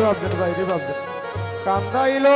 ভাবছেন ভাই রে ভাবছেন কান্দাইল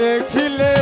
দেখিলে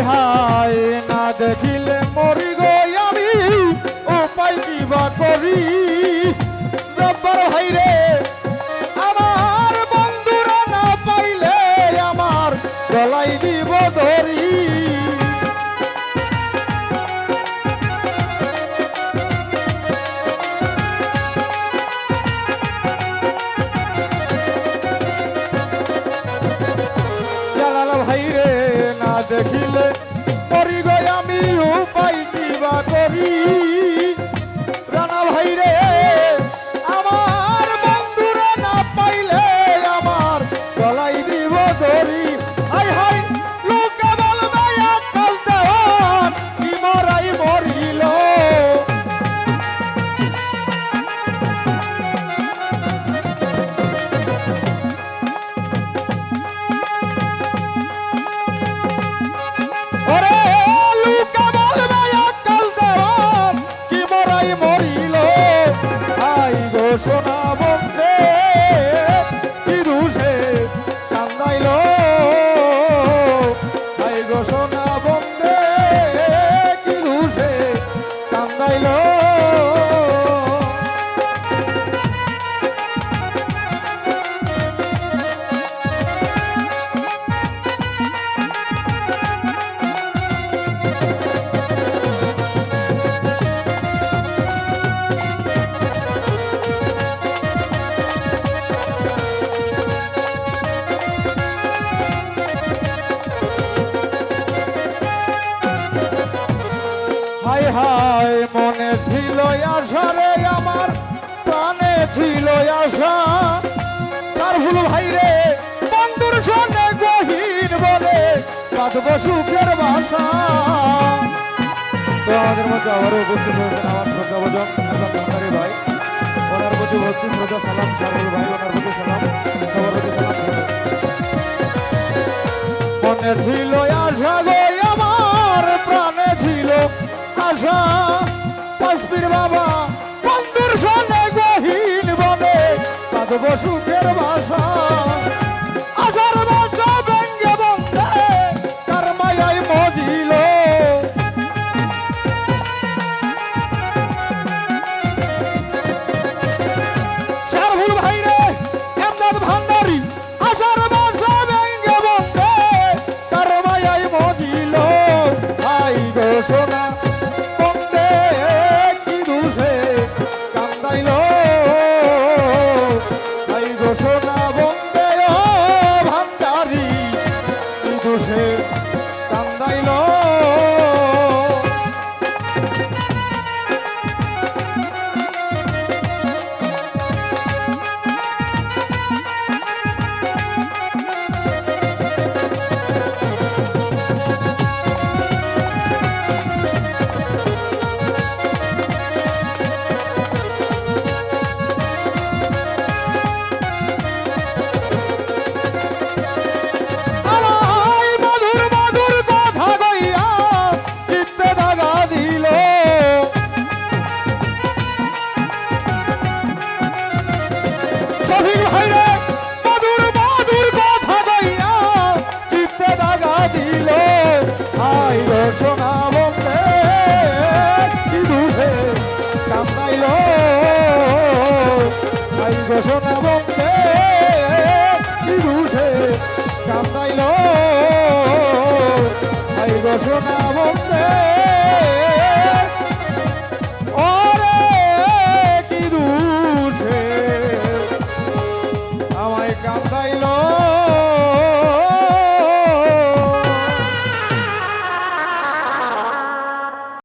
বিহার সংসারে আমার, প্রাণে ছিল আশা। তার ভুল ভাই রে? বন্ধুর সঙ্গে গহীন বলে বাঁধব সুখের তো আমাদের মধ্যে আবারও উপস্থিত হয়েছেন আমার শ্রদ্ধাভোজন ভান্ডারী ভাই, ওনার প্রতি ভক্তি শ্রদ্ধা সালাম সারুল ভাই, ওনার প্রতি সালাম, সবার প্রতি সালাম। মনে ছিল আশা গো আমার প্রাণে। ছিল আশা কাশ্মীর বাবা বন্ধুর সঙ্গে গহীন বনে কাঁদব সুখের বাসা। yeah.